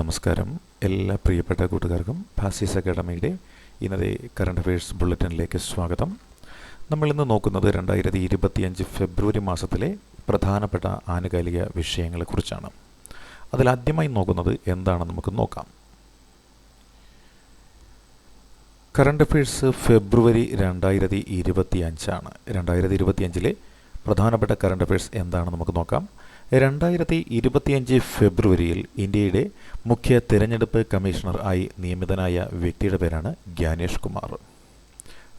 നമസ്കാരം. എല്ലാ പ്രിയപ്പെട്ട കൂട്ടുകാർക്കും ഫാസിസ് അക്കാഡമിയുടെ ഇന്നത്തെ കറണ്ട് അഫയേഴ്സ് ബുള്ളറ്റിനിലേക്ക് സ്വാഗതം. നമ്മളിന്ന് നോക്കുന്നത് രണ്ടായിരത്തി ഇരുപത്തിയഞ്ച് ഫെബ്രുവരി മാസത്തിലെ പ്രധാനപ്പെട്ട ആനുകാലിക വിഷയങ്ങളെക്കുറിച്ചാണ് അതിൽ ആദ്യമായി നോക്കുന്നത് എന്താണ് നമുക്ക് നോക്കാം. കറണ്ട് അഫയേഴ്സ് ഫെബ്രുവരി രണ്ടായിരത്തി ഇരുപത്തി അഞ്ചാണ് രണ്ടായിരത്തി ഇരുപത്തിയഞ്ചിലെ പ്രധാനപ്പെട്ട കറണ്ട് അഫയേഴ്സ് എന്താണെന്ന് നമുക്ക് നോക്കാം. രണ്ടായിരത്തി ഇരുപത്തിയഞ്ച് ഫെബ്രുവരിയിൽ ഇന്ത്യയുടെ മുഖ്യ തിരഞ്ഞെടുപ്പ് കമ്മീഷണർ ആയി നിയമിതനായ വ്യക്തിയുടെ പേരാണ് ഗ്യാനേഷ് കുമാർ.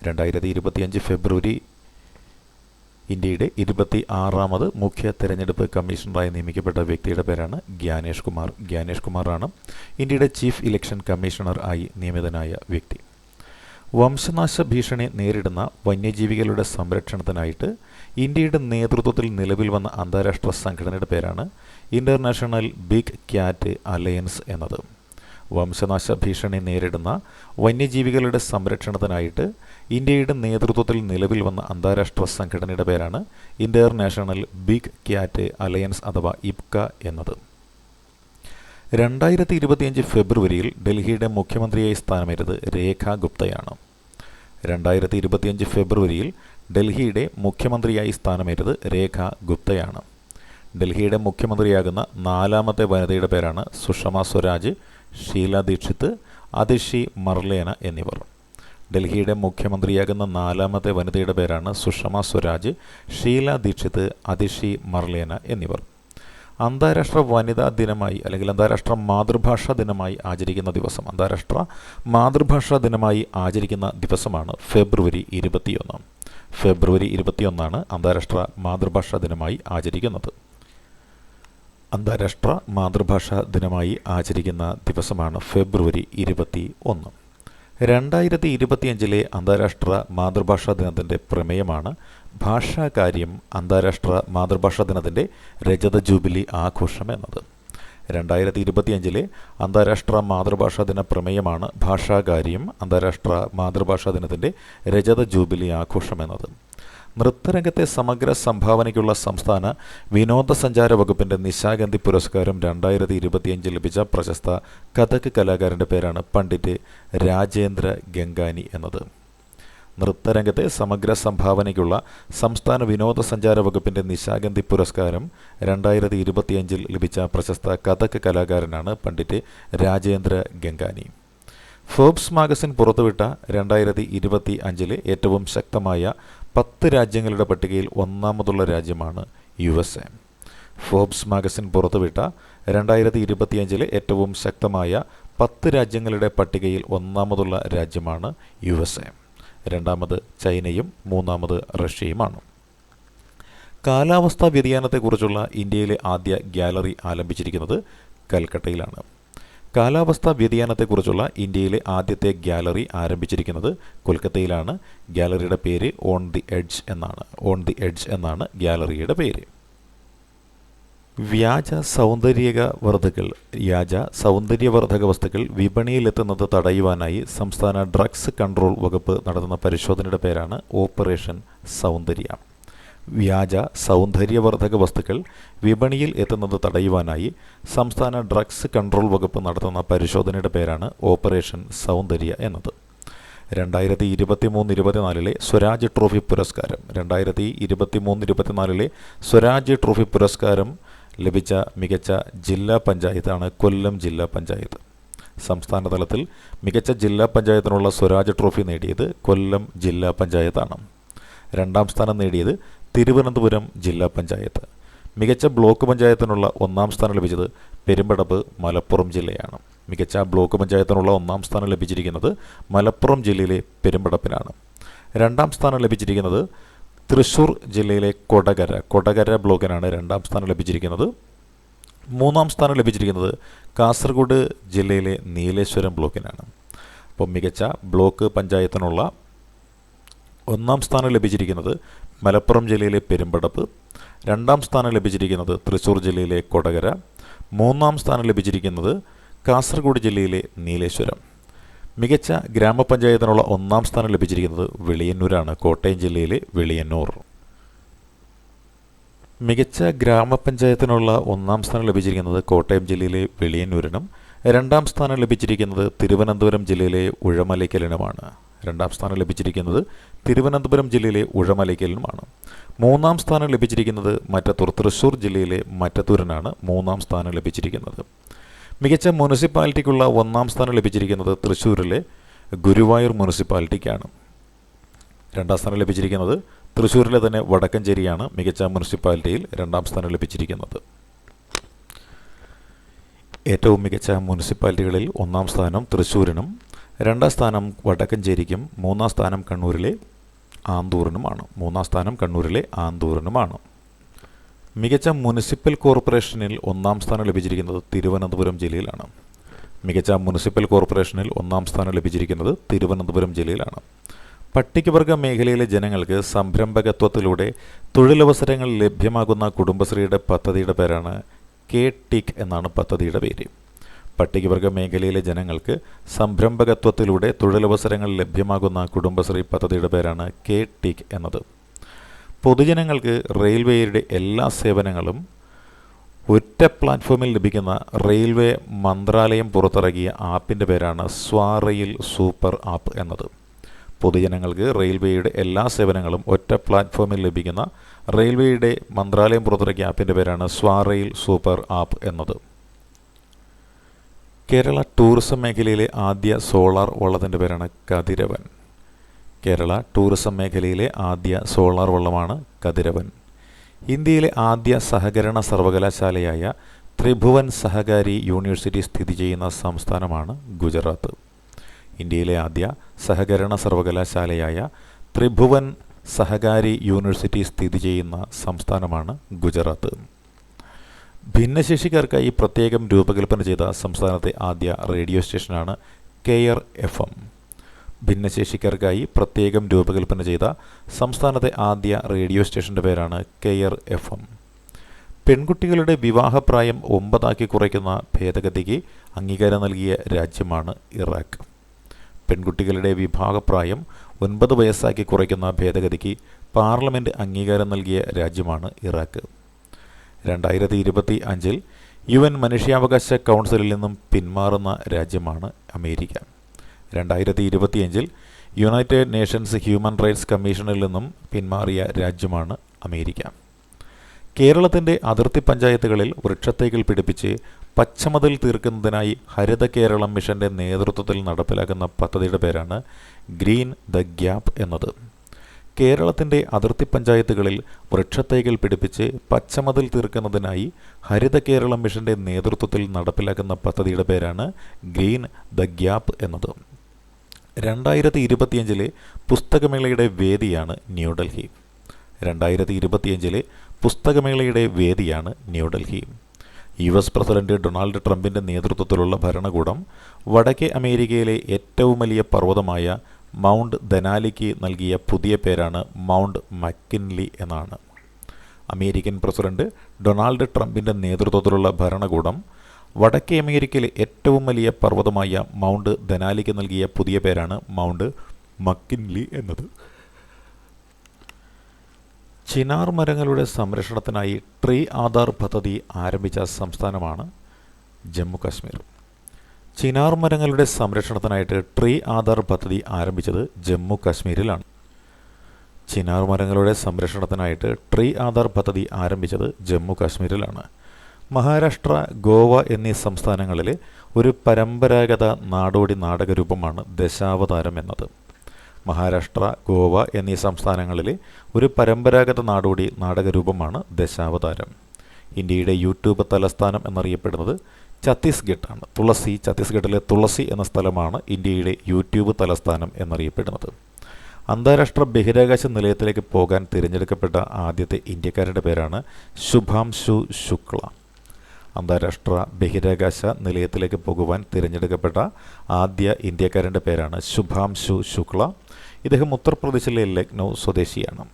രണ്ടായിരത്തി ഇരുപത്തിയഞ്ച് ഫെബ്രുവരി ഇന്ത്യയുടെ ഇരുപത്തി ആറാമത് മുഖ്യ തിരഞ്ഞെടുപ്പ് കമ്മീഷണറായി നിയമിക്കപ്പെട്ട വ്യക്തിയുടെ പേരാണ് ഗ്യാനേഷ് കുമാർ. ഗ്യാനേഷ് കുമാറാണ് ഇന്ത്യയുടെ ചീഫ് ഇലക്ഷൻ കമ്മീഷണർ ആയി നിയമിതനായ വ്യക്തി. വംശനാശ ഭീഷണി നേരിടുന്ന വന്യജീവികളുടെ സംരക്ഷണത്തിനായിട്ട് ഇന്ത്യയുടെ നേതൃത്വത്തിൽ നിലവിൽ വന്ന അന്താരാഷ്ട്ര സംഘടനയുടെ പേരാണ് ഇന്റർനാഷണൽ ബിഗ് ക്യാറ്റ് അലയൻസ് എന്നത്. വംശനാശ ഭീഷണി നേരിടുന്ന വന്യജീവികളുടെ സംരക്ഷണത്തിനായിട്ട് ഇന്ത്യയുടെ നേതൃത്വത്തിൽ നിലവിൽ വന്ന അന്താരാഷ്ട്ര സംഘടനയുടെ പേരാണ് ഇന്റർനാഷണൽ ബിഗ് ക്യാറ്റ് അലയൻസ് അഥവാ ഇബ്ക എന്നത്. രണ്ടായിരത്തി ഇരുപത്തിയഞ്ച് ഫെബ്രുവരിയിൽ ഡൽഹിയുടെ മുഖ്യമന്ത്രിയായി സ്ഥാനമേറ്റത് രേഖ ഗുപ്തയാണ്. രണ്ടായിരത്തി ഇരുപത്തിയഞ്ച് ഫെബ്രുവരിയിൽ ഡൽഹിയുടെ മുഖ്യമന്ത്രിയായി സ്ഥാനമേറ്റത് രേഖ ഗുപ്തയാണ്. ഡൽഹിയുടെ മുഖ്യമന്ത്രിയാകുന്ന നാലാമത്തെ വനിതയുടെ പേരാണ് സുഷമ സ്വരാജ് ഷീല ദീക്ഷിത് അതിഷി മർലേന എന്നിവർ. ഡൽഹിയുടെ മുഖ്യമന്ത്രിയാകുന്ന നാലാമത്തെ വനിതയുടെ പേരാണ് സുഷമ സ്വരാജ് ഷീല ദീക്ഷിത് അതിഷി മർലേന എന്നിവർ. അന്താരാഷ്ട്ര വനിതാ ദിനമായി അല്ലെങ്കിൽ അന്താരാഷ്ട്ര മാതൃഭാഷാ ദിനമായി ആചരിക്കുന്ന ദിവസം. അന്താരാഷ്ട്ര മാതൃഭാഷാ ദിനമായി ആചരിക്കുന്ന ദിവസമാണ് ഫെബ്രുവരി ഇരുപത്തിയൊന്ന്. ഫെബ്രുവരി ഇരുപത്തിയൊന്നാണ് അന്താരാഷ്ട്ര മാതൃഭാഷാ ദിനമായി ആചരിക്കുന്നത്. അന്താരാഷ്ട്ര മാതൃഭാഷാ ദിനമായി ആചരിക്കുന്ന ദിവസമാണ് ഫെബ്രുവരി ഇരുപത്തി ഒന്ന് രണ്ടായിരത്തി ഇരുപത്തിയഞ്ചിലെ അന്താരാഷ്ട്ര മാതൃഭാഷാ ദിനത്തിന്റെ പ്രമേയമാണ് ഭാഷാകാര്യം അന്താരാഷ്ട്ര മാതൃഭാഷാ ദിനത്തിന്റെ രജത ജൂബിലി ആഘോഷം എന്നത്. രണ്ടായിരത്തി ഇരുപത്തിയഞ്ചിലെ അന്താരാഷ്ട്ര മാതൃഭാഷാ ദിന പ്രമേയമാണ് ഭാഷാകാര്യം അന്താരാഷ്ട്ര മാതൃഭാഷാ ദിനത്തിന്റെ രജത ജൂബിലി ആഘോഷം എന്നത്. നൃത്തരംഗത്തെ സമഗ്ര സംഭാവനയ്ക്കുള്ള സംസ്ഥാന വിനോദസഞ്ചാര വകുപ്പിന്റെ നിശാഗന്ധി പുരസ്കാരം രണ്ടായിരത്തി ഇരുപത്തിയഞ്ചിൽ ലഭിച്ച പ്രശസ്ത കഥക് കലാകാരന്റെ പേരാണ് പണ്ഡിറ്റ് രാജേന്ദ്ര ഗംഗാനി എന്നത്. നൃത്തരംഗത്തെ സമഗ്ര സംഭാവനയ്ക്കുള്ള സംസ്ഥാന വിനോദസഞ്ചാര വകുപ്പിന്റെ നിശാഗന്ധി പുരസ്കാരം രണ്ടായിരത്തി ഇരുപത്തിയഞ്ചിൽ ലഭിച്ച പ്രശസ്ത കഥക് കലാകാരനാണ് പണ്ഡിറ്റ് രാജേന്ദ്ര ഗംഗാനി. ഫോബ്സ് മാഗസിൻ പുറത്തുവിട്ട രണ്ടായിരത്തി ഇരുപത്തി അഞ്ചിലെ ഏറ്റവും ശക്തമായ പത്ത് രാജ്യങ്ങളുടെ പട്ടികയിൽ ഒന്നാമതുള്ള രാജ്യമാണ് U S A. Forbes magazine പുറത്തുവിട്ട രണ്ടായിരത്തി ഇരുപത്തിയഞ്ചിലെ ഏറ്റവും ശക്തമായ പത്ത് രാജ്യങ്ങളുടെ പട്ടികയിൽ ഒന്നാമതുള്ള രാജ്യമാണ് യു എസ് എ. രണ്ടാമത് ചൈനയും മൂന്നാമത് റഷ്യയുമാണ്. കാലാവസ്ഥാ വ്യതിയാനത്തെക്കുറിച്ചുള്ള ഇന്ത്യയിലെ ആദ്യ ഗ്യാലറി ആരംഭിച്ചിരിക്കുന്നത് കൽക്കട്ടയിലാണ്. കാലാവസ്ഥാ വ്യതിയാനത്തെക്കുറിച്ചുള്ള ഇന്ത്യയിലെ ആദ്യത്തെ ഗ്യാലറി ആരംഭിച്ചിരിക്കുന്നത് കൊൽക്കത്തയിലാണ്. ഗ്യാലറിയുടെ പേര് ഓൺ ദി എഡ്ജ് എന്നാണ്. ഓൺ ദി എഡ്ജ് എന്നാണ് ഗ്യാലറിയുടെ പേര്. വ്യാജ സൗന്ദര്യക വർദ്ധകൾ വ്യാജ സൗന്ദര്യവർദ്ധക വസ്തുക്കൾ വിപണിയിലെത്തുന്നത് തടയുവാനായി സംസ്ഥാന ഡ്രഗ്സ് കൺട്രോൾ വകുപ്പ് നടത്തുന്ന പരിശോധനയുടെ പേരാണ് ഓപ്പറേഷൻ സൗന്ദര്യ. വ്യാജ സൗന്ദര്യവർദ്ധക വസ്തുക്കൾ വിപണിയിൽ എത്തുന്നത് തടയുവാനായി സംസ്ഥാന ഡ്രഗ്സ് കൺട്രോൾ വകുപ്പ് നടത്തുന്ന പരിശോധനയുടെ പേരാണ് ഓപ്പറേഷൻ സൗന്ദര്യ എന്നത്. രണ്ടായിരത്തി ഇരുപത്തി മൂന്ന് ഇരുപത്തിനാലിലെ സ്വരാജ് ട്രോഫി പുരസ്കാരം രണ്ടായിരത്തി ഇരുപത്തി മൂന്ന് ഇരുപത്തിനാലിലെ സ്വരാജ് ട്രോഫി പുരസ്കാരം ലഭിച്ച മികച്ച ജില്ലാ പഞ്ചായത്താണ് കൊല്ലം ജില്ലാ പഞ്ചായത്ത്. സംസ്ഥാന തലത്തിൽ മികച്ച ജില്ലാ പഞ്ചായത്തിനുള്ള സ്വരാജ് ട്രോഫി നേടിയത് കൊല്ലം ജില്ലാ പഞ്ചായത്താണ്. രണ്ടാം സ്ഥാനം നേടിയത് തിരുവനന്തപുരം ജില്ലാ പഞ്ചായത്ത്. മികച്ച ബ്ലോക്ക് പഞ്ചായത്തിനുള്ള ഒന്നാം സ്ഥാനം ലഭിച്ചത് പെരുമ്പടപ്പ് മലപ്പുറം ജില്ലയാണ്. മികച്ച ബ്ലോക്ക് പഞ്ചായത്തിനുള്ള ഒന്നാം സ്ഥാനം ലഭിച്ചിരിക്കുന്നത് മലപ്പുറം ജില്ലയിലെ പെരുമ്പടപ്പിനാണ്. രണ്ടാം സ്ഥാനം ലഭിച്ചിരിക്കുന്നത് തൃശൂർ ജില്ലയിലെ കൊടകര കൊടകര ബ്ലോക്കിനാണ് രണ്ടാം സ്ഥാനം ലഭിച്ചിരിക്കുന്നത്. മൂന്നാം സ്ഥാനം ലഭിച്ചിരിക്കുന്നത് കാസർഗോഡ് ജില്ലയിലെ നീലേശ്വരം ബ്ലോക്കിനാണ്. അപ്പോൾ മികച്ച ബ്ലോക്ക് പഞ്ചായത്തിനുള്ള ഒന്നാം സ്ഥാനം ലഭിച്ചിരിക്കുന്നത് മലപ്പുറം ജില്ലയിലെ പെരുമ്പടപ്പ് രണ്ടാം സ്ഥാനം ലഭിച്ചിരിക്കുന്നത് തൃശ്ശൂർ ജില്ലയിലെ കൊടകര മൂന്നാം സ്ഥാനം ലഭിച്ചിരിക്കുന്നത് കാസർഗോഡ് ജില്ലയിലെ നീലേശ്വരം. മികച്ച ഗ്രാമപഞ്ചായത്തിനുള്ള ഒന്നാം സ്ഥാനം ലഭിച്ചിരിക്കുന്നത് വെളിയന്നൂരാണ്. കോട്ടയം ജില്ലയിലെ വെളിയന്നൂർ. മികച്ച ഗ്രാമപഞ്ചായത്തിനുള്ള ഒന്നാം സ്ഥാനം ലഭിച്ചിരിക്കുന്നത് കോട്ടയം ജില്ലയിലെ വെളിയന്നൂരിനും രണ്ടാം സ്ഥാനം ലഭിച്ചിരിക്കുന്നത് തിരുവനന്തപുരം ജില്ലയിലെ ഉഴമലയ്ക്കലിനുമാണ്. രണ്ടാം സ്ഥാനം ലഭിച്ചിരിക്കുന്നത് തിരുവനന്തപുരം ജില്ലയിലെ ഉഴമലയ്ക്കലിനുമാണ്. മൂന്നാം സ്ഥാനം ലഭിച്ചിരിക്കുന്നത് മറ്റത്തൂർ തൃശ്ശൂർ ജില്ലയിലെ മറ്റത്തൂരിനാണ് മൂന്നാം സ്ഥാനം ലഭിച്ചിരിക്കുന്നത്. മികച്ച മുനിസിപ്പാലിറ്റിക്കുള്ള ഒന്നാം സ്ഥാനം ലഭിച്ചിരിക്കുന്നത് തൃശ്ശൂരിലെ ഗുരുവായൂർ മുനിസിപ്പാലിറ്റിക്കാണ്. രണ്ടാം സ്ഥാനം ലഭിച്ചിരിക്കുന്നത് തൃശ്ശൂരിലെ തന്നെ വടക്കഞ്ചേരിയാണ് മികച്ച മുനിസിപ്പാലിറ്റിയിൽ രണ്ടാം സ്ഥാനം ലഭിച്ചിരിക്കുന്നത്. ഏറ്റവും മികച്ച മുനിസിപ്പാലിറ്റികളിൽ ഒന്നാം സ്ഥാനം തൃശ്ശൂരിനും രണ്ടാം സ്ഥാനം വടക്കഞ്ചേരിക്കും മൂന്നാം സ്ഥാനം കണ്ണൂരിലെ ആന്തൂറിനുമാണ്. മൂന്നാം സ്ഥാനം കണ്ണൂരിലെ ആന്തൂറിനുമാണ്. മികച്ച മുനിസിപ്പൽ കോർപ്പറേഷനിൽ ഒന്നാം സ്ഥാനം ലഭിച്ചിരിക്കുന്നത് തിരുവനന്തപുരം ജില്ലയിലാണ്. മികച്ച മുനിസിപ്പൽ കോർപ്പറേഷനിൽ ഒന്നാം സ്ഥാനം ലഭിച്ചിരിക്കുന്നത് തിരുവനന്തപുരം ജില്ലയിലാണ്. പട്ടികവർഗ മേഖലയിലെ ജനങ്ങൾക്ക് സംരംഭകത്വത്തിലൂടെ തൊഴിലവസരങ്ങൾ ലഭ്യമാകുന്ന കുടുംബശ്രീയുടെ പദ്ധതിയുടെ പേരാണ് കെ ടിക് എന്നാണ് പദ്ധതിയുടെ പേര്. പട്ടികവർഗ മേഖലയിലെ ജനങ്ങൾക്ക് സംരംഭകത്വത്തിലൂടെ തൊഴിലവസരങ്ങൾ ലഭ്യമാകുന്ന കുടുംബശ്രീ പദ്ധതിയുടെ പേരാണ് കെ ടിക് എന്നത്. പൊതുജനങ്ങൾക്ക് റെയിൽവേയുടെ എല്ലാ സേവനങ്ങളും ഒറ്റ പ്ലാറ്റ്ഫോമിൽ ലഭിക്കുന്ന റെയിൽവേ മന്ത്രാലയം പുറത്തിറക്കിയ ആപ്പിന്റെ പേരാണ് സ്വാറെയിൽ സൂപ്പർ ആപ്പ് എന്നത്. പൊതുജനങ്ങൾക്ക് റെയിൽവേയുടെ എല്ലാ സേവനങ്ങളും ഒറ്റ പ്ലാറ്റ്ഫോമിൽ ലഭിക്കുന്ന റെയിൽവേയുടെ മന്ത്രാലയം പുറത്തിറക്കിയ ആപ്പിന്റെ പേരാണ് സ്വാറെയിൽ സൂപ്പർ ആപ്പ് എന്നത്. കേരള ടൂറിസം മേഖലയിലെ ആദ്യ സോളാർ വള്ളത്തിന്റെ പേരാണ് കതിരവൻ. കേരള ടൂറിസം മേഖലയിലെ ആദ്യ സോളാർ വള്ളമാണ് കതിരവൻ. ഇന്ത്യയിലെ ആദ്യ സഹകരണ സർവകലാശാലയായ ത്രിഭുവൻ സഹകാരി യൂണിവേഴ്സിറ്റി സ്ഥിതി ചെയ്യുന്ന സംസ്ഥാനമാണ് ഗുജറാത്ത്. ഇന്ത്യയിലെ ആദ്യ സഹകരണ സർവകലാശാലയായ ത്രിഭുവൻ സഹകാരി യൂണിവേഴ്സിറ്റി സ്ഥിതി ചെയ്യുന്ന സംസ്ഥാനമാണ് ഗുജറാത്ത്. ഭിന്നശേഷിക്കാർക്കായി പ്രത്യേകം രൂപകൽപ്പന ചെയ്ത സംസ്ഥാനത്തെ ആദ്യ റേഡിയോ സ്റ്റേഷനാണ് കെയർ എഫ് എം. ഭിന്നശേഷിക്കാർക്കായി പ്രത്യേകം രൂപകൽപ്പന ചെയ്ത സംസ്ഥാനത്തെ ആദ്യ റേഡിയോ സ്റ്റേഷന്റെ പേരാണ് കെയർ എഫ് എം. പെൺകുട്ടികളുടെ വിവാഹപ്രായം ഒമ്പതാക്കി കുറയ്ക്കുന്ന ഭേദഗതിക്ക് അംഗീകാരം നൽകിയ രാജ്യമാണ് ഇറാഖ്. പെൺകുട്ടികളുടെ വിവാഹപ്രായം ഒൻപത് വയസ്സാക്കി കുറയ്ക്കുന്ന ഭേദഗതിക്ക് പാർലമെന്റ് അംഗീകാരം നൽകിയ രാജ്യമാണ് ഇറാഖ്. രണ്ടായിരത്തി ഇരുപത്തി അഞ്ചിൽ യു എൻ മനുഷ്യാവകാശ കൗൺസിലിൽ നിന്നും പിന്മാറുന്ന രാജ്യമാണ് അമേരിക്ക. രണ്ടായിരത്തി ഇരുപത്തിയഞ്ചിൽ യുണൈറ്റഡ് നേഷൻസ് ഹ്യൂമൻ റൈറ്റ്സ് കമ്മീഷനിൽ നിന്നും പിന്മാറിയ രാജ്യമാണ് അമേരിക്ക. കേരളത്തിന്റെ അതിർത്തി പഞ്ചായത്തുകളിൽ വൃക്ഷത്തൈകൾ പിടിപ്പിച്ച് പച്ചമതിൽ തീർക്കുന്നതിനായി ഹരിത കേരളം മിഷന്റെ നേതൃത്വത്തിൽ നടപ്പിലാക്കുന്ന പദ്ധതിയുടെ പേരാണ് ഗ്രീൻ ദ ഗ്യാപ്പ് എന്നത്. കേരളത്തിന്റെ അതിർത്തി പഞ്ചായത്തുകളിൽ വൃക്ഷത്തൈകൾ പിടിപ്പിച്ച് പച്ചമതിൽ തീർക്കുന്നതിനായി ഹരിത കേരളം മിഷന്റെ നേതൃത്വത്തിൽ നടപ്പിലാക്കുന്ന പദ്ധതിയുടെ പേരാണ് ഗ്രീൻ ദ ഗ്യാപ്പ് എന്നത്. രണ്ടായിരത്തി ഇരുപത്തിയഞ്ചിലെ പുസ്തകമേളയുടെ വേദിയാണ് ന്യൂഡൽഹി. രണ്ടായിരത്തി ഇരുപത്തിയഞ്ചിലെ പുസ്തകമേളയുടെ വേദിയാണ് New Delhi. U S president Donald ട്രംപിന്റെ നേതൃത്വത്തിലുള്ള ഭരണകൂടം വടക്കേ അമേരിക്കയിലെ ഏറ്റവും വലിയ പർവതമായ മൗണ്ട് ദനാലിക്ക് നൽകിയ പുതിയ പേരാണ് മൗണ്ട് മക്കിൻലി എന്നാണ്. അമേരിക്കൻ പ്രസിഡന്റ് ഡൊണാൾഡ് ട്രംപിന്റെ നേതൃത്വത്തിലുള്ള ഭരണകൂടം വടക്കേ അമേരിക്കയിലെ ഏറ്റവും വലിയ പർവതമായ മൗണ്ട് ധനാലിക്ക് നൽകിയ പുതിയ പേരാണ് മൗണ്ട് മക്കിൻലി എന്നത്. ചിനാർ മരങ്ങളുടെ സംരക്ഷണത്തിനായി ട്രീ ആധാർ പദ്ധതി ആരംഭിച്ച സംസ്ഥാനമാണ് ജമ്മു കാശ്മീർ. ചിനാർ മരങ്ങളുടെ സംരക്ഷണത്തിനായിട്ട് ട്രീ ആധാർ പദ്ധതി ആരംഭിച്ചത് ജമ്മു കാശ്മീരിലാണ്. ചിനാർ മരങ്ങളുടെ സംരക്ഷണത്തിനായിട്ട് ട്രീ ആധാർ പദ്ധതി ആരംഭിച്ചത് ജമ്മു കാശ്മീരിലാണ്. മഹാരാഷ്ട്ര ഗോവ എന്നീ സംസ്ഥാനങ്ങളിലെ ഒരു പരമ്പരാഗത നാടോടി നാടകരൂപമാണ് ദശാവതാരം എന്നത്. മഹാരാഷ്ട്ര ഗോവ എന്നീ സംസ്ഥാനങ്ങളിലെ ഒരു പരമ്പരാഗത നാടോടി നാടകരൂപമാണ് ദശാവതാരം. ഇന്ത്യയുടെ യൂട്യൂബ് തലസ്ഥാനം എന്നറിയപ്പെടുന്നത് ഛത്തീസ്ഗഡ് ആണ് തുളസി ഛത്തീസ്ഗഡിലെ തുളസി എന്ന സ്ഥലമാണ് ഇന്ത്യയുടെ യൂട്യൂബ് തലസ്ഥാനം എന്നറിയപ്പെടുന്നത്. അന്താരാഷ്ട്ര ബഹിരാകാശ നിലയത്തിലേക്ക് പോകാൻ തിരഞ്ഞെടുക്കപ്പെട്ട ആദ്യത്തെ ഇന്ത്യക്കാരുടെ പേരാണ് ശുഭാംശു ശുക്ല. അന്താരാഷ്ട്ര ബഹിരാകാശ നിലയത്തിലേക്ക് പോകുവാൻ തിരഞ്ഞെടുക്കപ്പെട്ട ആദ്യ ഇന്ത്യക്കാരന്റെ പേരാണ് ശുഭാംശു ശുക്ല. ഇദ്ദേഹം ഉത്തർപ്രദേശിലെ ലക്നൗ സ്വദേശിയാണ്.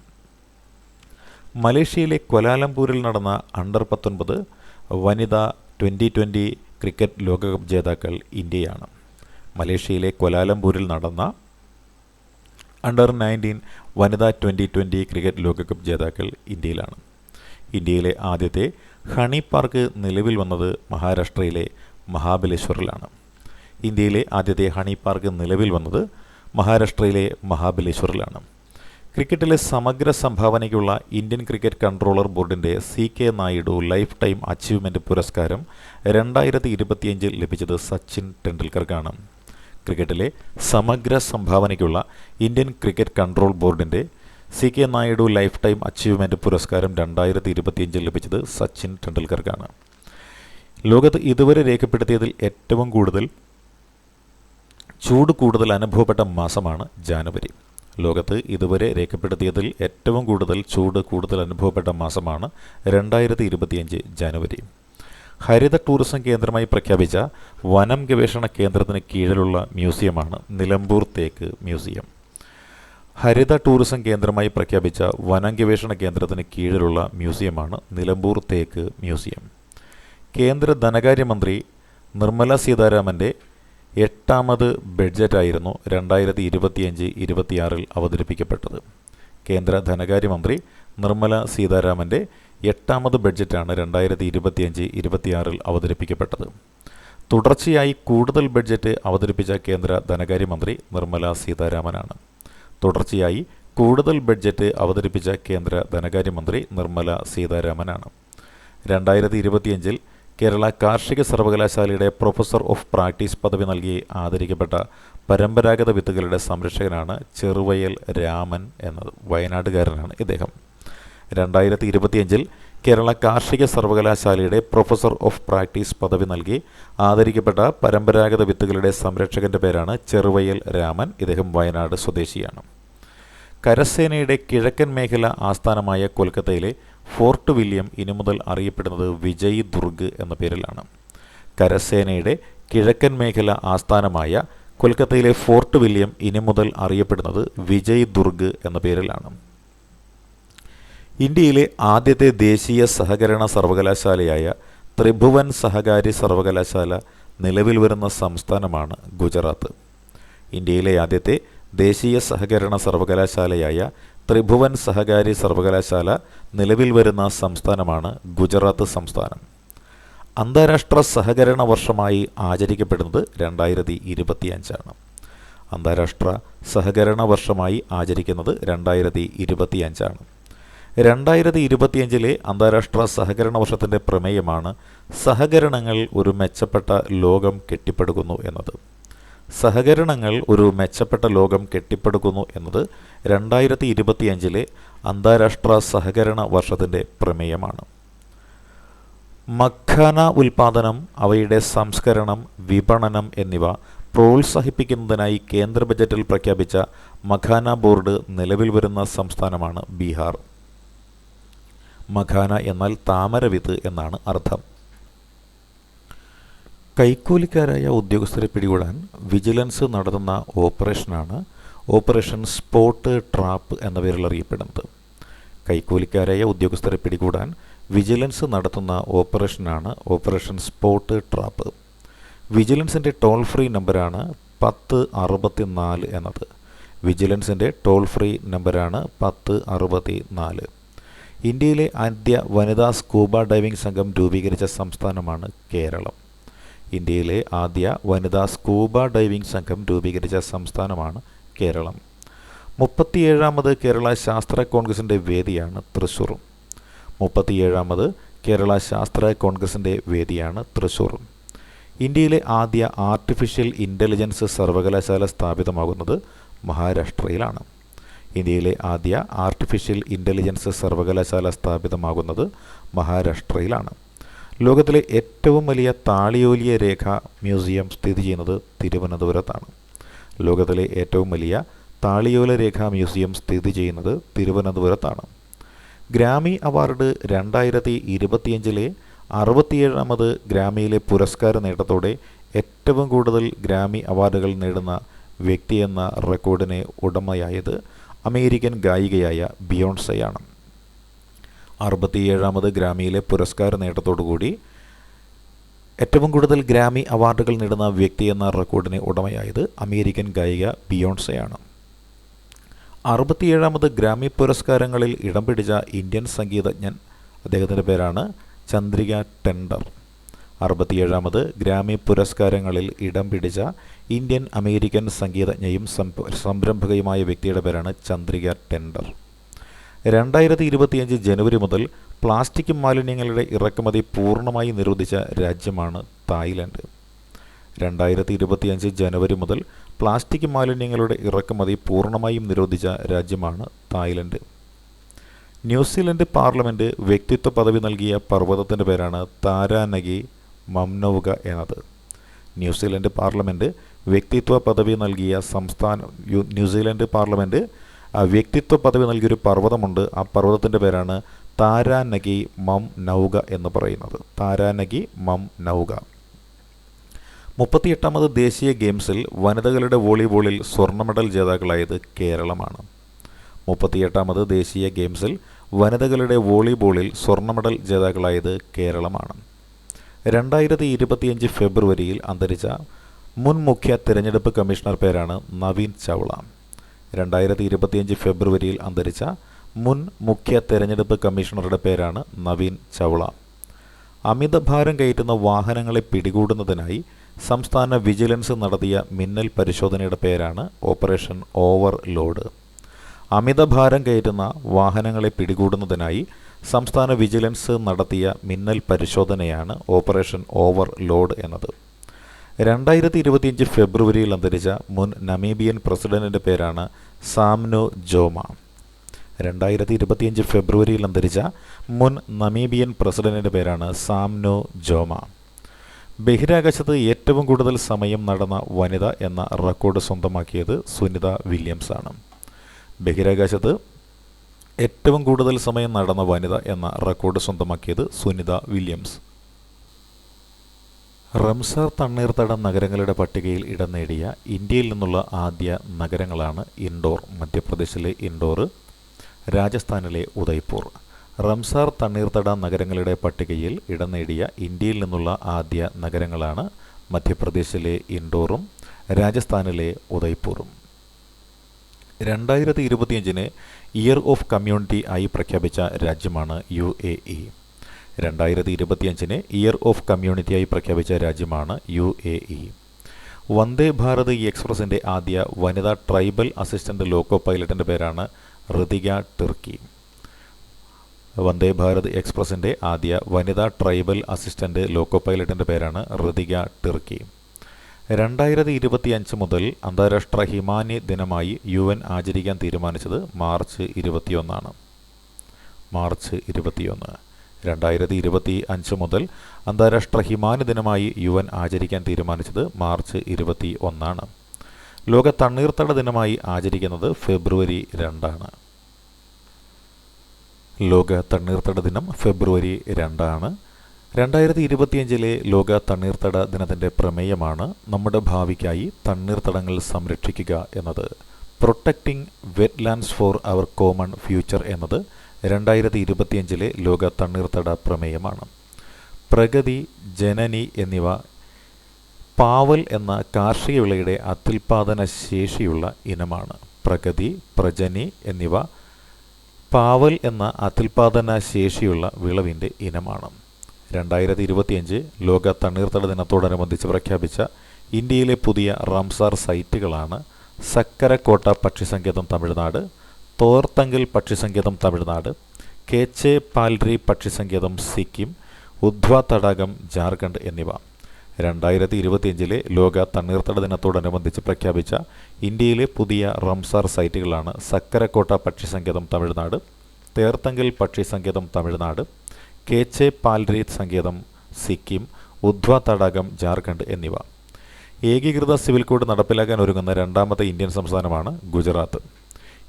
മലേഷ്യയിലെ കൊലാലംപൂരിൽ നടന്ന അണ്ടർ പത്തൊൻപത് വനിതാ ട്വന്റി ട്വന്റി ക്രിക്കറ്റ് ലോകകപ്പ് ജേതാക്കൾ ഇന്ത്യയാണ്. മലേഷ്യയിലെ കൊലാലംപൂരിൽ നടന്ന അണ്ടർ നയന്റീൻ വനിതാ ട്വന്റി ട്വന്റി ക്രിക്കറ്റ് ലോകകപ്പ് ജേതാക്കൾ ഇന്ത്യയിലാണ്. ഇന്ത്യയിലെ ആദ്യത്തെ ഹണി പാർക്ക് നിലവിൽ വന്നത് മഹാരാഷ്ട്രയിലെ മഹാബലേശ്വറിലാണ്. ഇന്ത്യയിലെ ആദ്യത്തെ ഹണി പാർക്ക് നിലവിൽ വന്നത് മഹാരാഷ്ട്രയിലെ മഹാബലേശ്വറിലാണ്. ക്രിക്കറ്റിലെ സമഗ്ര സംഭാവനയ്ക്കുള്ള ഇന്ത്യൻ ക്രിക്കറ്റ് കൺട്രോളർ ബോർഡിന്റെ C K Naidu lifetime achievement പുരസ്കാരം രണ്ടായിരത്തി ഇരുപത്തിയഞ്ചിൽ ലഭിച്ചത് സച്ചിൻ ടെണ്ടുൽക്കർക്കാണ്. ക്രിക്കറ്റിലെ സമഗ്ര സംഭാവനയ്ക്കുള്ള ഇന്ത്യൻ ക്രിക്കറ്റ് കൺട്രോൾ ബോർഡിന്റെ C K Naidu lifetime achievement പുരസ്കാരം രണ്ടായിരത്തി ഇരുപത്തിയഞ്ചിൽ ലഭിച്ചത് സച്ചിൻ ടെണ്ടുൽക്കർക്കാണ്. ലോകത്ത് ഇതുവരെ രേഖപ്പെടുത്തിയതിൽ ഏറ്റവും കൂടുതൽ ചൂട് കൂടുതൽ അനുഭവപ്പെട്ട മാസമാണ് ജാനുവരി. ലോകത്ത് ഇതുവരെ രേഖപ്പെടുത്തിയതിൽ ഏറ്റവും കൂടുതൽ ചൂട് കൂടുതൽ അനുഭവപ്പെട്ട മാസമാണ് രണ്ടായിരത്തി ഇരുപത്തിയഞ്ച് ജാനുവരി. ഹരിത ടൂറിസം കേന്ദ്രമായി പ്രഖ്യാപിച്ച വനം ഗവേഷണ കേന്ദ്രത്തിന് കീഴിലുള്ള മ്യൂസിയമാണ് നിലമ്പൂർ തേക്ക് മ്യൂസിയം. ഹരിത ടൂറിസം കേന്ദ്രമായി പ്രഖ്യാപിച്ച വനം കേന്ദ്രത്തിന് കീഴിലുള്ള മ്യൂസിയമാണ് നിലമ്പൂർ തേക്ക് മ്യൂസിയം. കേന്ദ്ര ധനകാര്യമന്ത്രി നിർമ്മല സീതാരാമന്റെ എട്ടാമത് ബഡ്ജറ്റായിരുന്നു രണ്ടായിരത്തി ഇരുപത്തിയഞ്ച് ഇരുപത്തിയാറിൽ അവതരിപ്പിക്കപ്പെട്ടത്. കേന്ദ്ര ധനകാര്യമന്ത്രി നിർമ്മല സീതാരാമന്റെ എട്ടാമത് ബഡ്ജറ്റാണ് രണ്ടായിരത്തി ഇരുപത്തിയഞ്ച് ഇരുപത്തിയാറിൽ അവതരിപ്പിക്കപ്പെട്ടത്. തുടർച്ചയായി കൂടുതൽ ബഡ്ജറ്റ് അവതരിപ്പിച്ച കേന്ദ്ര ധനകാര്യമന്ത്രി നിർമ്മല സീതാരാമനാണ്. തുടർച്ചയായി കൂടുതൽ ബഡ്ജറ്റ് അവതരിപ്പിച്ച കേന്ദ്ര ധനകാര്യമന്ത്രി നിർമ്മല സീതാരാമനാണ്. രണ്ടായിരത്തി ഇരുപത്തിയഞ്ചിൽ കേരള കാർഷിക സർവകലാശാലയുടെ പ്രൊഫസർ ഓഫ് പ്രാക്ടീസ് പദവി നൽകി ആദരിക്കപ്പെട്ട പരമ്പരാഗത വിത്തുകളുടെ സംരക്ഷകനാണ് ചെറുവയൽ രാമൻ എന്നത്. വയനാട്ടുകാരനാണ് ഇദ്ദേഹം. രണ്ടായിരത്തി ഇരുപത്തിയഞ്ചിൽ കേരള കാർഷിക സർവകലാശാലയുടെ പ്രൊഫസർ ഓഫ് പ്രാക്ടീസ് പദവി നൽകി. ആദരിക്കപ്പെട്ട പരമ്പരാഗത വിത്തുകളുടെ സംരക്ഷകന്റെ പേരാണ് ചെറുവയൽ രാമൻ. ഇദ്ദേഹം വയനാട് സ്വദേശിയാണ്. കരസേനയുടെ കിഴക്കൻ മേഖല ആസ്ഥാനമായ കൊൽക്കത്തയിലെ ഫോർട്ട് വില്യം ഇനി മുതൽ അറിയപ്പെടുന്നത് വിജയ് ദുർഗ് എന്ന പേരിലാണ്. കരസേനയുടെ കിഴക്കൻ മേഖല ആസ്ഥാനമായ കൊൽക്കത്തയിലെ ഫോർട്ട് വില്യം ഇനി മുതൽ അറിയപ്പെടുന്നത് വിജയ് ദുർഗ് എന്ന പേരിലാണ്. ഇന്ത്യയിലെ ആദ്യത്തെ ദേശീയ സഹകരണ സർവകലാശാലയായ ത്രിഭുവൻ സഹകാരി സർവകലാശാല നിലവിൽ വരുന്ന സംസ്ഥാനമാണ് ഗുജറാത്ത്. ഇന്ത്യയിലെ ആദ്യത്തെ ദേശീയ സഹകരണ സർവകലാശാലയായ ത്രിഭുവൻ സഹകാരി സർവകലാശാല നിലവിൽ വരുന്ന സംസ്ഥാനമാണ് ഗുജറാത്ത് സംസ്ഥാനം. അന്താരാഷ്ട്ര സഹകരണ വർഷമായി ആചരിക്കപ്പെടുന്നത് രണ്ടായിരത്തി ഇരുപത്തിയഞ്ചാണ് അന്താരാഷ്ട്ര സഹകരണ വർഷമായി ആചരിക്കുന്നത് രണ്ടായിരത്തി ഇരുപത്തിയഞ്ചാണ് രണ്ടായിരത്തി ഇരുപത്തിയഞ്ചിലെ അന്താരാഷ്ട്ര സഹകരണ വർഷത്തിന്റെ പ്രമേയമാണ് സഹകരണങ്ങൾ ഒരു മെച്ചപ്പെട്ട ലോകം കെട്ടിപ്പടുക്കുന്നു എന്നത്. സഹകരണങ്ങൾ ഒരു മെച്ചപ്പെട്ട ലോകം കെട്ടിപ്പടുക്കുന്നു എന്നത് രണ്ടായിരത്തി ഇരുപത്തിയഞ്ചിലെ അന്താരാഷ്ട്ര സഹകരണ വർഷത്തിന്റെ പ്രമേയമാണ്. മഖാന ഉൽപാദനം അവയുടെ സംസ്കരണം വിപണനം എന്നിവ പ്രോത്സാഹിപ്പിക്കുന്നതിനായി കേന്ദ്ര ബജറ്റിൽ പ്രഖ്യാപിച്ച മഖാന ബോർഡ് നിലവിൽ വരുന്ന സംസ്ഥാനമാണ് ബീഹാർ. മഖാന എന്നാൽ താമരവിത്ത് എന്നാണ് അർത്ഥം. കൈക്കൂലിക്കാരായ ഉദ്യോഗസ്ഥരെ പിടികൂടാൻ വിജിലൻസ് നടത്തുന്ന ഓപ്പറേഷനാണ് ഓപ്പറേഷൻ സ്പോട്ട് ട്രാപ്പ് എന്ന പേരിൽ അറിയപ്പെടുന്നത്. കൈക്കൂലിക്കാരായ ഉദ്യോഗസ്ഥരെ പിടികൂടാൻ വിജിലൻസ് നടത്തുന്ന ഓപ്പറേഷനാണ് ഓപ്പറേഷൻ സ്പോട്ട് ട്രാപ്പ്. വിജിലൻസിന്റെ ടോൾ ഫ്രീ നമ്പറാണ് പത്ത് അറുപത്തി നാല് എന്നത്. വിജിലൻസിന്റെ ടോൾ ഫ്രീ നമ്പറാണ് പത്ത് അറുപത്തി നാല് ഇന്ത്യയിലെ ആദ്യ വനിതാ സ്കൂബ ഡൈവിംഗ് സംഘം രൂപീകരിച്ച സംസ്ഥാനമാണ് കേരളം. ഇന്ത്യയിലെ ആദ്യ വനിതാ സ്കൂബ ഡൈവിംഗ് സംഘം രൂപീകരിച്ച സംസ്ഥാനമാണ് കേരളം. മുപ്പത്തിയേഴാമത് കേരള ശാസ്ത്ര കോൺഗ്രസിന്റെ വേദിയാണ് തൃശ്ശൂർ മുപ്പത്തിയേഴാമത് കേരള ശാസ്ത്ര കോൺഗ്രസിന്റെ വേദിയാണ് തൃശ്ശൂർ ഇന്ത്യയിലെ ആദ്യ ആർട്ടിഫിഷ്യൽ ഇന്റലിജൻസ് സർവകലാശാല സ്ഥാപിതമാകുന്നത് മഹാരാഷ്ട്രയിലാണ്. ഇന്ത്യയിലെ ആദ്യ ആർട്ടിഫിഷ്യൽ ഇന്റലിജൻസ് സർവകലാശാല സ്ഥാപിതമാകുന്നത് മഹാരാഷ്ട്രയിലാണ്. ലോകത്തിലെ ഏറ്റവും വലിയ താളിയോലിയ രേഖ മ്യൂസിയം സ്ഥിതി ചെയ്യുന്നത് തിരുവനന്തപുരത്താണ്. ലോകത്തിലെ ഏറ്റവും വലിയ താളിയോല രേഖ മ്യൂസിയം സ്ഥിതി ചെയ്യുന്നത് തിരുവനന്തപുരത്താണ്. ഗ്രാമി അവാർഡ് രണ്ടായിരത്തി ഇരുപത്തിയഞ്ചിലെ അറുപത്തിയേഴാമത് ഗ്രാമിയിലെ പുരസ്കാര നേട്ടത്തോടെ ഏറ്റവും കൂടുതൽ ഗ്രാമി അവാർഡുകൾ നേടുന്ന വ്യക്തിയെന്ന റെക്കോർഡിന് ഉടമയായത് അമേരിക്കൻ ഗായികയായ ബിയോൺസയാണ്. അറുപത്തിയേഴാമത് ഗ്രാമിയിലെ പുരസ്കാര നേട്ടത്തോടുകൂടി ഏറ്റവും കൂടുതൽ ഗ്രാമി അവാർഡുകൾ നേടുന്ന വ്യക്തി എന്ന റെക്കോർഡിന് ഉടമയായത് അമേരിക്കൻ ഗായിക ബിയോൺസയാണ്. അറുപത്തിയേഴാമത് ഗ്രാമി പുരസ്കാരങ്ങളിൽ ഇടം പിടിച്ച ഇന്ത്യൻ സംഗീതജ്ഞൻ അദ്ദേഹത്തിന്റെ പേരാണ് ചന്ദ്രിക ടെൻഡർ അറുപത്തിയേഴാമത് ഗ്രാമി പുരസ്കാരങ്ങളിൽ ഇടം പിടിച്ച ഇന്ത്യൻ അമേരിക്കൻ സംഗീതജ്ഞയും സംരംഭകയുമായ വ്യക്തിയുടെ പേരാണ് ചന്ദ്രിക ടെൻഡർ. രണ്ടായിരത്തി ഇരുപത്തിയഞ്ച് ജനുവരി മുതൽ പ്ലാസ്റ്റിക് മാലിന്യങ്ങളുടെ ഇറക്കുമതി പൂർണമായി നിരോധിച്ച രാജ്യമാണ് തായ്ലൻഡ്. രണ്ടായിരത്തി ഇരുപത്തിയഞ്ച് ജനുവരി മുതൽ പ്ലാസ്റ്റിക് മാലിന്യങ്ങളുടെ ഇറക്കുമതി പൂർണമായും നിരോധിച്ച രാജ്യമാണ് തായ്ലൻഡ്. ന്യൂസിലൻഡ് പാർലമെന്റ് വ്യക്തിത്വ പദവി നൽകിയ പർവതത്തിന്റെ പേരാണ് താരാനഗി മംനൗക എന്നത്. ന്യൂസിലൻഡ് പാർലമെന്റ് വ്യക്തിത്വ പദവി നൽകിയ സംസ്ഥാന ന്യൂസിലൻഡ് പാർലമെന്റ് വ്യക്തിത്വ പദവി നൽകിയൊരു പർവതമുണ്ട്. ആ പർവതത്തിന്റെ പേരാണ് താരാനഗി മം നൗക എന്ന് പറയുന്നത്. താരാനഗി മം നൗക മുപ്പത്തിയെട്ടാമത് ദേശീയ ഗെയിംസിൽ വനിതകളുടെ വോളിബോളിൽ സ്വർണ മെഡൽ ജേതാക്കളായത് കേരളമാണ്. മുപ്പത്തിയെട്ടാമത് ദേശീയ ഗെയിംസിൽ വനിതകളുടെ വോളിബോളിൽ സ്വർണ മെഡൽ ജേതാക്കളായത് കേരളമാണ്. രണ്ടായിരത്തി ഇരുപത്തിയഞ്ച് ഫെബ്രുവരിയിൽ അന്തരിച്ച മുൻ മുഖ്യ തിരഞ്ഞെടുപ്പ് കമ്മീഷണർ പേരാണ് നവീൻ ചൗള. രണ്ടായിരത്തി ഇരുപത്തിയഞ്ച് ഫെബ്രുവരിയിൽ അന്തരിച്ച മുൻ മുഖ്യ തിരഞ്ഞെടുപ്പ് കമ്മീഷണറുടെ പേരാണ് നവീൻ ചൗള. അമിതഭാരം കയറ്റുന്ന വാഹനങ്ങളെ പിടികൂടുന്നതിനായി സംസ്ഥാന വിജിലൻസ് നടത്തിയ മിന്നൽ പരിശോധനയുടെ പേരാണ് ഓപ്പറേഷൻ ഓവർലോഡ് അമിതഭാരം കയറ്റുന്ന വാഹനങ്ങളെ പിടികൂടുന്നതിനായി സംസ്ഥാന വിജിലൻസ് നടത്തിയ മിന്നൽ പരിശോധനയാണ് ഓപ്പറേഷൻ ഓവർലോഡ് എന്നത്. രണ്ടായിരത്തി ഇരുപത്തിയഞ്ച് ഫെബ്രുവരിയിൽ അന്തരിച്ച മുൻ നമീബിയൻ പ്രസിഡന്റിന്റെ പേരാണ് സാംനോ ജോമ. രണ്ടായിരത്തി ഇരുപത്തിയഞ്ച് ഫെബ്രുവരിയിൽ അന്തരിച്ച മുൻ നമീബിയൻ പ്രസിഡന്റിന്റെ പേരാണ് സാംനോ ജോമ. ബഹിരാകാശത്ത് ഏറ്റവും കൂടുതൽ സമയം നടന്ന വനിത എന്ന റെക്കോർഡ് സ്വന്തമാക്കിയത് സുനിത വില്യംസ് ആണ് ബഹിരാകാശത്ത് ഏറ്റവും കൂടുതൽ സമയം നടന്ന വനിത എന്ന റെക്കോർഡ് സ്വന്തമാക്കിയത് സുനിത വില്യംസ്. റംസാർ തണ്ണീർത്തടം നഗരങ്ങളുടെ പട്ടികയിൽ ഇടം നേടിയ ഇന്ത്യയിൽ നിന്നുള്ള ആദ്യ നഗരങ്ങളാണ് ഇൻഡോർ മധ്യപ്രദേശിലെ ഇൻഡോർ രാജസ്ഥാനിലെ ഉദയ്പൂർ. റംസാർ തണ്ണീർത്തട നഗരങ്ങളുടെ പട്ടികയിൽ ഇടം നേടിയ ഇന്ത്യയിൽ നിന്നുള്ള ആദ്യ നഗരങ്ങളാണ് മധ്യപ്രദേശിലെ ഇൻഡോറും രാജസ്ഥാനിലെ ഉദയ്പൂറും രണ്ടായിരത്തി ഇരുപത്തിയഞ്ചിന് ഇയർ ഓഫ് കമ്മ്യൂണിറ്റി ആയി പ്രഖ്യാപിച്ച രാജ്യമാണ് യു എ ഇ. രണ്ടായിരത്തി ഇരുപത്തിയഞ്ചിന് ഇയർ ഓഫ് കമ്മ്യൂണിറ്റിയായി പ്രഖ്യാപിച്ച രാജ്യമാണ് U A E. Vande Bharat എക്സ്പ്രസിന്റെ ആദ്യ വനിതാ ട്രൈബൽ അസിസ്റ്റന്റ് ലോക്കോ പൈലറ്റിന്റെ പേരാണ് ഋതിക ടിർക്കി. വന്ദേ ഭാരത് എക്സ്പ്രസിന്റെ ആദ്യ വനിതാ ട്രൈബൽ അസിസ്റ്റന്റ് ലോക്കോ പൈലറ്റിന്റെ പേരാണ് ഋതിക ടിർക്കി. രണ്ടായിരത്തി ഇരുപത്തിയഞ്ച് മുതൽ അന്താരാഷ്ട്ര ഹിമാനി ദിനമായി യു എൻ ആചരിക്കാൻ തീരുമാനിച്ചത് മാർച്ച് ഇരുപത്തിയൊന്നാണ്. മാർച്ച് ഇരുപത്തിയൊന്ന്. രണ്ടായിരത്തി ഇരുപത്തി അഞ്ച് മുതൽ അന്താരാഷ്ട്ര ഹിമാനി ദിനമായി യു എൻ ആചരിക്കാൻ തീരുമാനിച്ചത് മാർച്ച് ഇരുപത്തി ഒന്നാണ് ലോക തണ്ണീർത്തട ദിനമായി ആചരിക്കുന്നത് ഫെബ്രുവരി രണ്ടാണ്. ലോക തണ്ണീർത്തട ദിനം ഫെബ്രുവരി രണ്ടാണ്. രണ്ടായിരത്തി ഇരുപത്തിയഞ്ചിലെ ലോക തണ്ണീർത്തട ദിനത്തിന്റെ പ്രമേയമാണ് നമ്മുടെ ഭാവിക്കായി തണ്ണീർത്തടങ്ങൾ സംരക്ഷിക്കുക എന്നത്. Protecting wetlands for our common future എന്നത് രണ്ടായിരത്തി ഇരുപത്തിയഞ്ചിലെ ലോക തണ്ണീർത്തട പ്രമേയമാണ്. പ്രഗതി ജനനി എന്നിവ പാവൽ എന്ന കാർഷിക വിളയുടെ അത്യുൽപാദന ശേഷിയുള്ള ഇനമാണ്. പ്രഗതി പ്രജനി എന്നിവ പാവൽ എന്ന അത്യുൽപാദന ശേഷിയുള്ള വിളവിന്റെ ഇനമാണ്. രണ്ടായിരത്തി ഇരുപത്തിയഞ്ച് ലോക തണ്ണീർത്തട ദിനത്തോടനുബന്ധിച്ച് പ്രഖ്യാപിച്ച ഇന്ത്യയിലെ പുതിയ റംസാർ സൈറ്റുകളാണ് സക്കരക്കോട്ട പക്ഷിസങ്കേതം തമിഴ്നാട് തോർത്തങ്കൽ പക്ഷിസങ്കേതം തമിഴ്നാട് കേച്ചെ പാൽരി പക്ഷിസങ്കേതം സിക്കിം ഉദ്വ തടാകം ജാർഖണ്ഡ് എന്നിവ. രണ്ടായിരത്തി ഇരുപത്തിയഞ്ചിലെ ലോക തണ്ണീർത്തട ദിനത്തോടനുബന്ധിച്ച് പ്രഖ്യാപിച്ച ഇന്ത്യയിലെ പുതിയ റംസാർ സൈറ്റുകളാണ് സക്കരക്കോട്ട പക്ഷിസങ്കേതം തമിഴ്നാട് തേർത്തങ്കൽ പക്ഷിസങ്കേതം തമിഴ്നാട് കേച്ചെ പാൽരി സങ്കേതം സിക്കിം ഉദ്വ തടാകം ജാർഖണ്ഡ് എന്നിവ. ഏകീകൃത സിവിൽ കോഡ് നടപ്പിലാക്കാൻ ഒരുങ്ങുന്ന രണ്ടാമത്തെ ഇന്ത്യൻ സംസ്ഥാനമാണ് ഗുജറാത്ത്.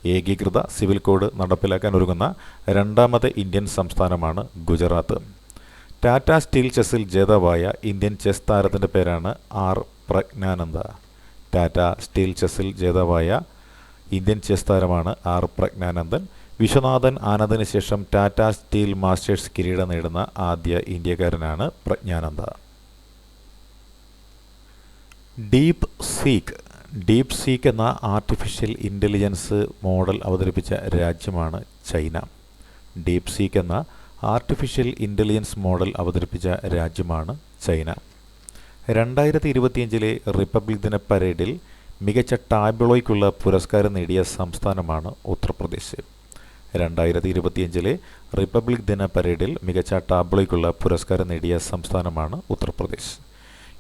ഏകീകൃത സിവിൽ കോഡ് നടപ്പിലാക്കാൻ ഒരുങ്ങുന്ന രണ്ടാമത്തെ ഇന്ത്യൻ സംസ്ഥാനമാണ് ഗുജറാത്ത്. ടാറ്റ സ്റ്റീൽ ചെസ്സിൽ ജേതാവായ ഇന്ത്യൻ ചെസ് താരത്തിന്റെ പേരാണ് ആർ പ്രജ്ഞാനന്ദ. ടാറ്റ സ്റ്റീൽ ചെസ്സിൽ ജേതാവായ ഇന്ത്യൻ ചെസ് താരമാണ് ആർ പ്രജ്ഞാനന്ദൻ. വിശ്വനാഥൻ ആനന്ദിന് ശേഷം ടാറ്റ സ്റ്റീൽ മാസ്റ്റേഴ്സ് കിരീടം നേടുന്ന ആദ്യ ഇന്ത്യക്കാരനാണ് Praggnanandhaa. DeepSeek DeepSeek എന്ന ആർട്ടിഫിഷ്യൽ ഇന്റലിജൻസ് മോഡൽ അവതരിപ്പിച്ച രാജ്യമാണ് ചൈന. ഡീപ് സീക്ക് എന്ന ആർട്ടിഫിഷ്യൽ ഇന്റലിജൻസ് മോഡൽ അവതരിപ്പിച്ച രാജ്യമാണ് ചൈന. രണ്ടായിരത്തി ഇരുപത്തിയഞ്ചിലെ റിപ്പബ്ലിക് ദിന പരേഡിൽ മികച്ച ടാബ്ലോയ്ക്കുള്ള പുരസ്കാരം നേടിയ സംസ്ഥാനമാണ് ഉത്തർപ്രദേശ്. രണ്ടായിരത്തി ഇരുപത്തിയഞ്ചിലെ റിപ്പബ്ലിക് ദിന പരേഡിൽ മികച്ച ടാബ്ലോയ്ക്കുള്ള പുരസ്കാരം നേടിയ സംസ്ഥാനമാണ് ഉത്തർപ്രദേശ്.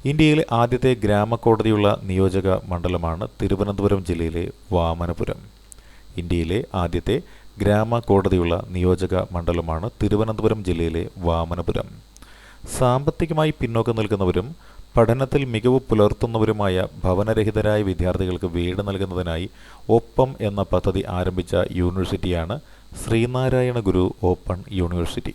ഇന്ത്യയിലെ ആദ്യത്തെ ഗ്രാമകോടതിയുള്ള നിയോജക മണ്ഡലമാണ് തിരുവനന്തപുരം ജില്ലയിലെ വാമനപുരം. ഇന്ത്യയിലെ ആദ്യത്തെ ഗ്രാമ കോടതിയുള്ള നിയോജക മണ്ഡലമാണ് തിരുവനന്തപുരം ജില്ലയിലെ വാമനപുരം. സാമ്പത്തികമായി പിന്നോക്കം നിൽക്കുന്നവരും പഠനത്തിൽ മികവ് പുലർത്തുന്നവരുമായ ഭവനരഹിതരായ വിദ്യാർത്ഥികൾക്ക് വീട് നൽകുന്നതിനായി ഒപ്പം എന്ന പദ്ധതി ആരംഭിച്ച യൂണിവേഴ്സിറ്റിയാണ് ശ്രീനാരായണ ഗുരു ഓപ്പൺ യൂണിവേഴ്സിറ്റി.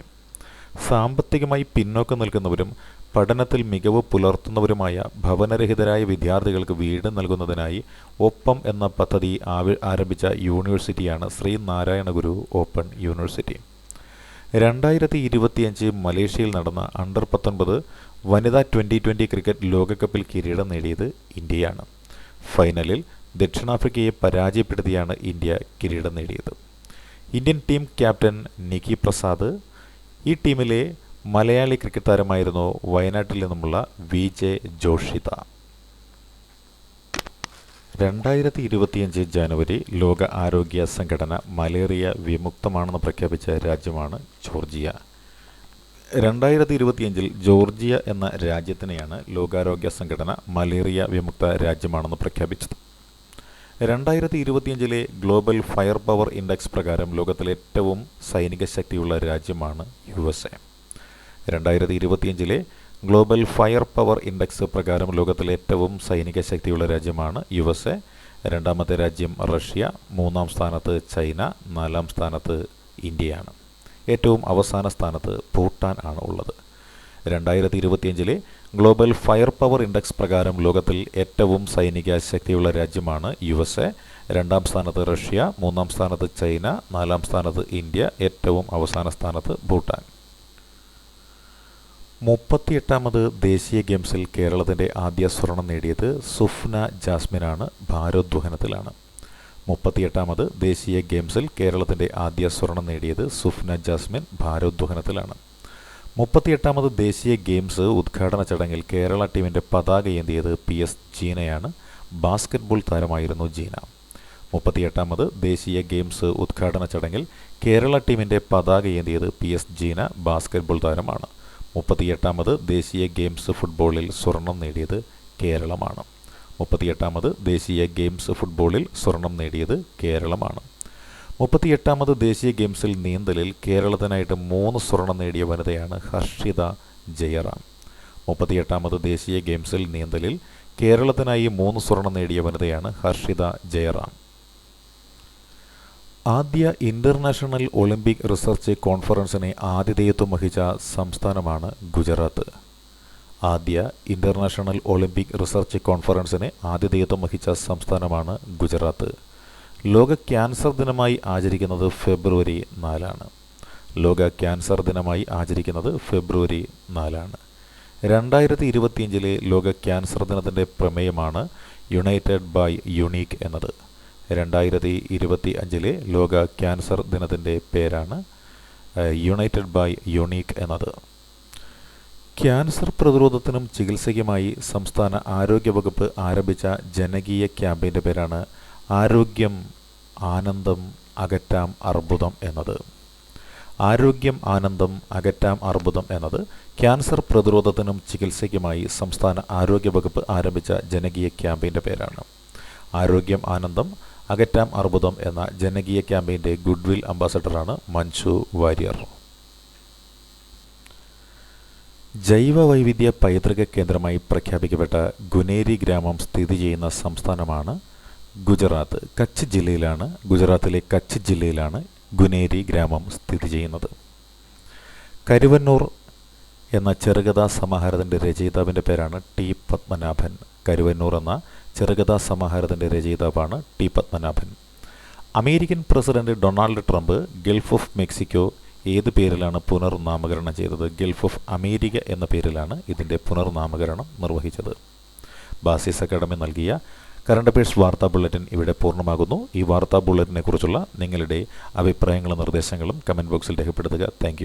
സാമ്പത്തികമായി പിന്നോക്കം നിൽക്കുന്നവരും പഠനത്തിൽ മികവ് പുലർത്തുന്നവരുമായ ഭവനരഹിതരായ വിദ്യാർത്ഥികൾക്ക് വീട് നൽകുന്നതിനായി ഒപ്പം എന്ന പദ്ധതി ആരംഭിച്ച യൂണിവേഴ്സിറ്റിയാണ് ശ്രീനാരായണ ഗുരു ഓപ്പൺ യൂണിവേഴ്സിറ്റി. രണ്ടായിരത്തി ഇരുപത്തിയഞ്ച് മലേഷ്യയിൽ നടന്ന അണ്ടർ പത്തൊൻപത് വനിതാ ട്വന്റി ട്വന്റി ക്രിക്കറ്റ് ലോകകപ്പിൽ കിരീടം നേടിയത് ഇന്ത്യയാണ്. ഫൈനലിൽ ദക്ഷിണാഫ്രിക്കയെ പരാജയപ്പെടുത്തിയാണ് ഇന്ത്യ കിരീടം നേടിയത്. Indian team captain Nikki Prasad ഈ ടീമിലെ മലയാളി ക്രിക്കറ്റ് താരമായിരുന്നു വയനാട്ടിൽ നിന്നുമുള്ള വി ജെ ജോഷിത. രണ്ടായിരത്തി ഇരുപത്തിയഞ്ച് ജനുവരി ലോക ആരോഗ്യ സംഘടന മലേറിയ വിമുക്തമാണെന്ന് പ്രഖ്യാപിച്ച രാജ്യമാണ് ജോർജിയ. രണ്ടായിരത്തി ഇരുപത്തിയഞ്ചിൽ ജോർജിയ എന്ന രാജ്യത്തിനെയാണ് ലോകാരോഗ്യ സംഘടന മലേറിയ വിമുക്ത രാജ്യമാണെന്ന് പ്രഖ്യാപിച്ചത്. രണ്ടായിരത്തി ഇരുപത്തിയഞ്ചിലെ ഗ്ലോബൽ ഫയർ പവർ ഇൻഡെക്സ് പ്രകാരം ലോകത്തിലെ ഏറ്റവും സൈനിക ശക്തിയുള്ള രാജ്യമാണ് യു എസ് എ. രണ്ടായിരത്തി ഇരുപത്തിയഞ്ചിലെ ഗ്ലോബൽ ഫയർ പവർ ഇൻഡെക്സ് പ്രകാരം ലോകത്തിലെ ഏറ്റവും സൈനിക ശക്തിയുള്ള രാജ്യമാണ് യു എസ് എ. രണ്ടാമത്തെ രാജ്യം റഷ്യ. മൂന്നാം സ്ഥാനത്ത് ചൈന. നാലാം സ്ഥാനത്ത് ഇന്ത്യയാണ്. ഏറ്റവും അവസാന സ്ഥാനത്ത് ഭൂട്ടാൻ ആണ് ഉള്ളത്. രണ്ടായിരത്തി ഇരുപത്തിയഞ്ചിലെ ഗ്ലോബൽ ഫയർ പവർ ഇൻഡെക്സ് പ്രകാരം ലോകത്തിൽ ഏറ്റവും സൈനിക ശക്തിയുള്ള രാജ്യമാണ് യു എസ് എ. രണ്ടാം സ്ഥാനത്ത് റഷ്യ. മൂന്നാം സ്ഥാനത്ത് ചൈന. നാലാം സ്ഥാനത്ത് ഇന്ത്യ. ഏറ്റവും അവസാന സ്ഥാനത്ത് ഭൂട്ടാൻ. മുപ്പത്തിയെട്ടാമത് ദേശീയ ഗെയിംസിൽ കേരളത്തിന്റെ ആദ്യ സ്വർണം നേടിയത് സുഫ്ന ജാസ്മിനാണ് ഭാരോദ്വഹനത്തിലാണ്. മുപ്പത്തിയെട്ടാമത് ദേശീയ ഗെയിംസിൽ കേരളത്തിന്റെ ആദ്യ സ്വർണം നേടിയത് സുഫ്ന ജാസ്മിൻ ഭാരോദ്വഹനത്തിലാണ്. മുപ്പത്തിയെട്ടാമത് ദേശീയ ഗെയിംസ് ഉദ്ഘാടന ചടങ്ങിൽ കേരള ടീമിന്റെ പതാക ഏന്തിയത് പി എസ് ജീനയാണ് ബാസ്കറ്റ്ബോൾ താരമായിരുന്നു ജീന. മുപ്പത്തിയെട്ടാമത് ദേശീയ ഗെയിംസ് ഉദ്ഘാടന ചടങ്ങിൽ കേരള ടീമിന്റെ പതാക ഏന്തിയത് പി എസ് ജീന ബാസ്കറ്റ്ബോൾ താരമാണ്. മുപ്പത്തിയെട്ടാമത് ദേശീയ ഗെയിംസ് ഫുട്ബോളിൽ സ്വർണം നേടിയത് കേരളമാണ്. മുപ്പത്തിയെട്ടാമത് ദേശീയ ഗെയിംസ് ഫുട്ബോളിൽ സ്വർണം നേടിയത് കേരളമാണ്. മുപ്പത്തിയെട്ടാമത് ദേശീയ ഗെയിംസിൽ നീന്തലിൽ കേരളത്തിനായിട്ട് മൂന്ന് സ്വർണം നേടിയ വനിതയാണ് ഹർഷിത ജയറാം. മുപ്പത്തിയെട്ടാമത് ദേശീയ ഗെയിംസിൽ നീന്തലിൽ കേരളത്തിനായി മൂന്ന് സ്വർണം നേടിയ വനിതയാണ് ഹർഷിത ജയറാം. ആദ്യ ഇന്റർനാഷണൽ ഒളിമ്പിക് റിസർച്ച് കോൺഫറൻസിനെ ആതിഥേയത്വം വഹിച്ച സംസ്ഥാനമാണ് ഗുജറാത്ത്. ആദ്യ ഇന്റർനാഷണൽ ഒളിമ്പിക് റിസർച്ച് കോൺഫറൻസിന് ആതിഥേയത്വം വഹിച്ച സംസ്ഥാനമാണ് ഗുജറാത്ത്. ലോക ക്യാൻസർ ദിനമായി ആചരിക്കുന്നത് ഫെബ്രുവരി നാലാണ്. ലോക ക്യാൻസർ ദിനമായി ആചരിക്കുന്നത് ഫെബ്രുവരി നാലാണ്. രണ്ടായിരത്തി ഇരുപത്തിയഞ്ചിലെ ലോക ക്യാൻസർ ദിനത്തിന്റെ പ്രമേയമാണ് യുണൈറ്റഡ് ബൈ യുണീക്ക് എന്നത്. രണ്ടായിരത്തി ഇരുപത്തി അഞ്ചിലെ ലോക ക്യാൻസർ ദിനത്തിന്റെ പേരാണ് യുണൈറ്റഡ് ബൈ യുണീക്ക് എന്നത്. ക്യാൻസർ പ്രതിരോധത്തിനും ചികിത്സയ്ക്കുമായി സംസ്ഥാന ആരോഗ്യ വകുപ്പ് ആരംഭിച്ച ജനകീയ ക്യാമ്പയിന്റെ പേരാണ് ആരോഗ്യം ആനന്ദം അകറ്റാം അർബുദം എന്നത്. ആരോഗ്യം ആനന്ദം അകറ്റാം അർബുദം എന്നത് ക്യാൻസർ പ്രതിരോധത്തിനും ചികിത്സയ്ക്കുമായി സംസ്ഥാന ആരോഗ്യ വകുപ്പ് ആരംഭിച്ച ജനകീയ ക്യാമ്പയിന്റെ പേരാണ്. ആരോഗ്യം ആനന്ദം അകറ്റാം അർബുദം എന്ന ജനകീയ ക്യാമ്പയിന്റെ ഗുഡ്വിൽ അംബാസഡറാണ് മഞ്ജു വാര്യർ. ജൈവ വൈവിധ്യ പൈതൃക കേന്ദ്രമായി പ്രഖ്യാപിക്കപ്പെട്ട ഗുനേരി ഗ്രാമം സ്ഥിതി ചെയ്യുന്ന സംസ്ഥാനമാണ് ഗുജറാത്ത്. കച്ച് ജില്ലയിലാണ് ഗുജറാത്തിലെ കച്ച് ജില്ലയിലാണ് ഗുനേരി ഗ്രാമം സ്ഥിതി ചെയ്യുന്നത്. കരുവന്നൂർ എന്ന ചെറുകഥാ സമാഹാരത്തിന്റെ രചയിതാവിന്റെ പേരാണ് ടി പത്മനാഭൻ. കരുവന്നൂർ എന്ന ചെറുകഥാ സമാഹാരത്തിന്റെ രചയിതാവാണ് T Padmanabhan. American president Donald Trump Gulf of Mexico ഏത് പേരിലാണ് പുനർനാമകരണം ചെയ്തത്? ഗൾഫ് ഓഫ് അമേരിക്ക എന്ന പേരിലാണ് ഇതിന്റെ പുനർനാമകരണം നിർവഹിച്ചത്. ബാസിസ് അക്കാഡമി നൽകിയ കറണ്ട് അഫയേഴ്സ് വാർത്താ ബുള്ളറ്റിൻ ഇവിടെ പൂർണമാകുന്നു. ഈ വാർത്താ ബുള്ളറ്റിനെക്കുറിച്ചുള്ള നിങ്ങളുടെ അഭിപ്രായങ്ങളും നിർദ്ദേശങ്ങളും കമന്റ് ബോക്സിൽ രേഖപ്പെടുത്തുക. താങ്ക്